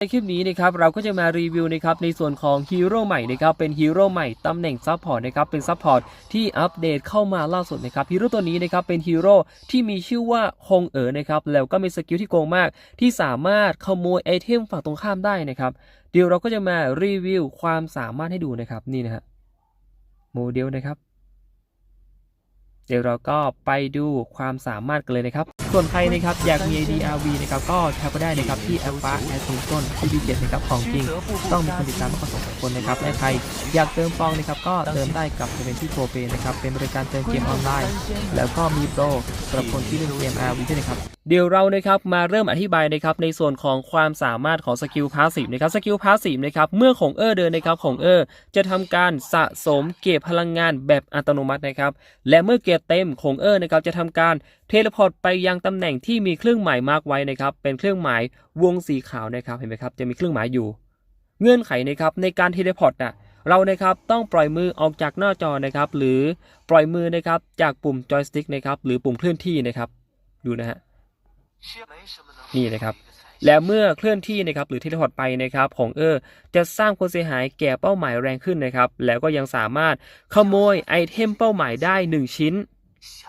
ในคลิปนี้นะครับเราก็จะมารีวิวนะครับในส่วนของฮีโร่ใหม่นะครับเป็นฮีโร่ใหม่ตำแหน่งซัพพอร์ตนะครับเป็นซัพพอร์ตที่อัปเดตเข้ามาล่าสุดนะครับฮีโร่ตัวนี้นะครับเป็นฮีโร่ที่มีชื่อว่าฮงเอ๋อนะครับแล้วก็มีสกิลที่โกงมาก ที่สามารถขโมยไอเทมฝั่งตรงข้ามได้นะครับเดี๋ยวเราก็จะมารีวิวความสามารถให้ดูนะครับนี่นะฮะโมเดลนะครับ เดี๋ยวเราก็ไปดูความสามารถกันเลยนะครับ ส่วนใครนะครับอยากมี ADRV นะครับก็แทบไปได้นะครับที่แอปฟ้าแอดทูต้นที่ดีเจ็ดนะครับของจริง ต้องมีคนติดตามมากกว่าสองคนนะครับและใครอยากเติมฟองนะครับก็เติมได้กับเวนที่โปรเปนะครับเป็นบริการเติมเกมออนไลน์ แล้วก็มีโปรสำหรับคนที่เล่นเกม RV ด้วยนะครับเดี๋ยวเรานะครับมาเริ่มอธิบายนะครับในส่วนของความสามารถของสกิลพาสซีฟนะครับสกิลพาสซีฟนะครับเมื่อของเออร์เดินนะครับของเออร์จะทำการสะสมเก็บพลังงานแบบอัตโนมัตินะครับและเมื่อเก็บเต็มคงเออร์นะครับจะทำการเทเลพอร์ตไปยังตำแหน่งที่มีเครื่องหมายมาร์กไว้นะครับเป็นเครื่องหมายวงสีขาวนะครับเห็นไหมครับจะมีเครื่องหมายอยู่ เงื่อนไขนะครับในการเทเลพอร์ตน่ะเรานะครับต้องปล่อยมือออกจากหน้าจอนะครับ หรือปล่อยมือนะครับจากปุ่มจอยสติ๊กนะครับหรือปุ่มเคลื่อนที่นะครับดูนะฮะ นี่นะครับ และเมื่อเคลื่อนที่นะครับหรือเทเลพอร์ตไปนะครับของเออร์จะสร้างความเสียหายแก่เป้าหมายแรงขึ้นนะครับ แล้วก็ยังสามารถขโมยไอเทมเป้าหมายได้ 1 ชิ้น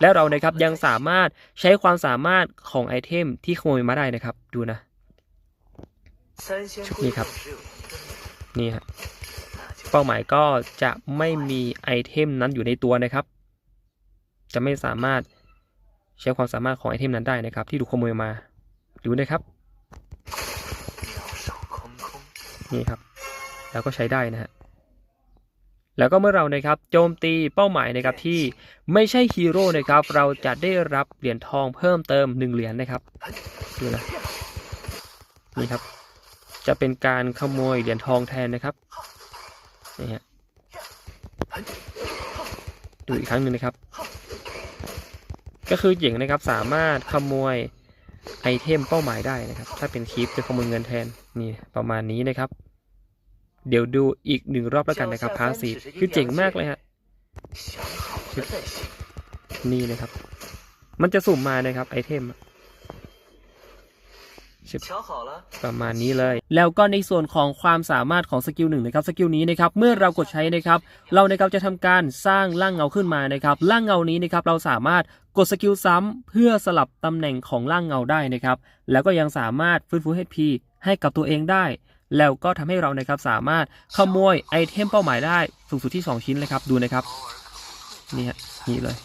และเรานะครับยังสามารถใช้ความสามารถของไอเทมที่ขโมยมาได้นะครับ ดูนะ นี่ครับ นี่ฮะเป้าหมายก็จะไม่มีไอเทมนั้นอยู่ในตัวนะครับ จะไม่สามารถ ใช้ความสามารถของไอเทมนั้นได้นะครับ ที่ถูกขโมยมาดูนะครับ นี่ครับ แล้วก็ใช้ได้นะฮะแล้วก็เมื่อเรานะครับโจมตีเป้าหมายนะครับที่ไม่ใช่ฮีโร่นะครับ เราจะได้รับเหรียญทองเพิ่มเติมหนึ่งเหรียญนะครับดูนะนี่ครับ จะเป็นการขโมยเหรียญทองแทนนะครับนี่ฮะดูอีกครั้งหนึ่งนะครับ ก็คือหญิงนะครับสามารถขโมยไอเทมเป้าหมายได้นะครับ ถ้าเป็นคลิปจะขโมยเงินแทนนี่ประมาณนี้นะครับ เดี๋ยวดูอีกหนึ่งรอบแล้วกันนะครับพาสีคือเจ๋งมากเลยฮะนี่นะครับ มันจะสุ่มมานะครับไอเทมประมาณนี้เลย แล้วก็ในส่วนของความสามารถของสกิลหนึ่งนะครับสกิลนี้นะครับเมื่อเรากดใช้นะครับ เรานะครับจะทำการสร้างร่างเงาขึ้นมานะครับร่างเงานี้นะครับเราสามารถ ดสกิลซ้ำเพื่อสลับตำแหน่งของร่างเงาได้นะครับ แล้วก็ยังสามารถฟื้นฟู HP ให้กับตัวเองได้ แล้วก็ทำให้เรานะครับสามารถขโมยไอเทมเป้าหมายได้สูงสุดที่ 2 ชิ้นเลยครับ ดูนะครับ นี่ฮะนี่เลย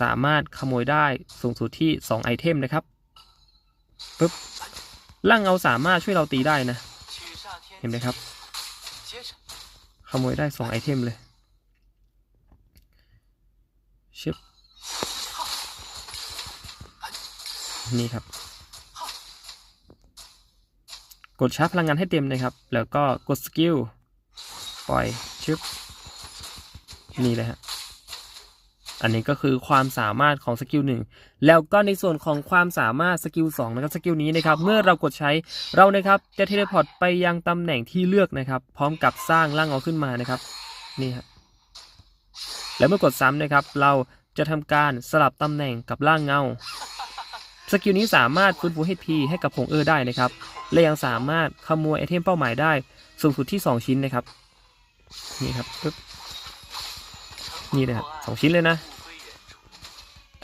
สามารถขโมยได้สูงสุดที่ 2 ไอเทมนะครับปึ๊บร่างเงาสามารถช่วยเราตีได้นะ เห็นไหมครับ ขโมยได้ 2 ไอเทมเลยชึบ นี่ครับ กดชาร์จพลังงานให้เต็มนะครับ แล้วก็กดสกิลปล่อยชึบนี่เลยฮะอันนี้ก็คือความสามารถของสกิลหนึ่งแล้วก็ในส่วนของความสามารถสกิลสองนะครับสกิลนี้นะครับ เมื่อเรากดใช้เรานะครับจะเทเลพอร์ตไปยังตำแหน่งที่เลือกนะครับ พร้อมกับสร้างร่างเอาขึ้นมานะครับ นี่ฮะแล้วเมื่อกดซ้ำนะครับ เราจะทำการสลับตำแหน่งกับร่างเงา สกิลนี้สามารถฟื้นฟู HP ให้กับผงเออร์ได้นะครับ และยังสามารถขโมยไอเทมเป้าหมายได้สูงสุดที่ 2 ชิ้นนะครับ นี่ครับปึ๊บนี่เลยครับสองชิ้นเลยนะ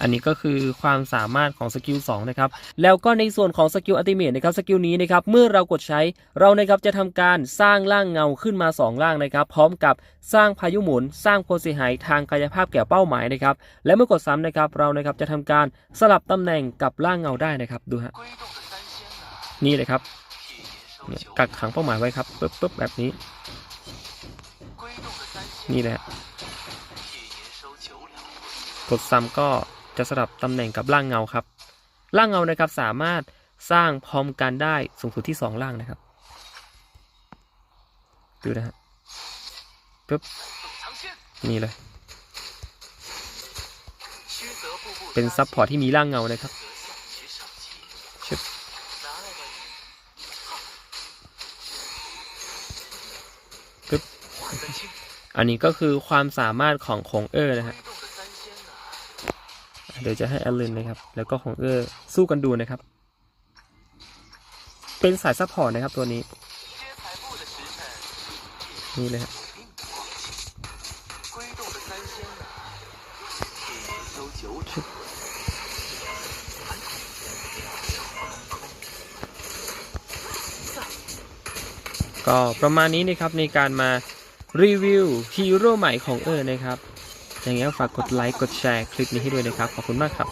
อันนี้ก็คือความสามารถของสกิล2นะครับ แล้วก็ในส่วนของสกิลอัติเมทนะครับสกิลนี้นะครับ เมื่อเรากดใช้เรานะครับจะทำการสร้างร่างเงาขึ้นมา 2 ร่างนะครับ พร้อมกับสร้างพายุหมุน สร้างความเสียหายทางกายภาพแก่เป้าหมายนะครับ และเมื่อกดซ้ำนะครับเรานะครับจะทำการสลับตำแหน่งกับร่างเงาได้นะครับ ดูฮะนี่เลยครับกักขังเป้าหมายไว้ครับปึ๊บปึ๊บแบบนี้ นี่แหละกดซ้ำก็ จะสลับตำแหน่งกับร่างเงาครับ ร่างเงานะครับสามารถสร้างพร้อมกันได้สูงสุดที่สองร่างนะครับ ดูนะฮะปึ๊บนี่เลยเป็นซับพอร์ตที่มีร่างเงานะครับชึบปึ๊บอันนี้ก็คือความสามารถของของเออร์นะฮะ เดี๋ยวจะให้แอลเลนนะครับ แล้วก็ของเออสู้กันดูนะครับ เป็นสายซัพพอร์ตนะครับตัวนี้ นี่เลยครับก็ประมาณนี้นะครับในการมารีวิวฮีโร่ใหม่ของเออนะครับ อย่างนี้ฝากกดไลค์กดแชร์คลิปนี้ให้ด้วยนะครับ ขอบคุณมากครับ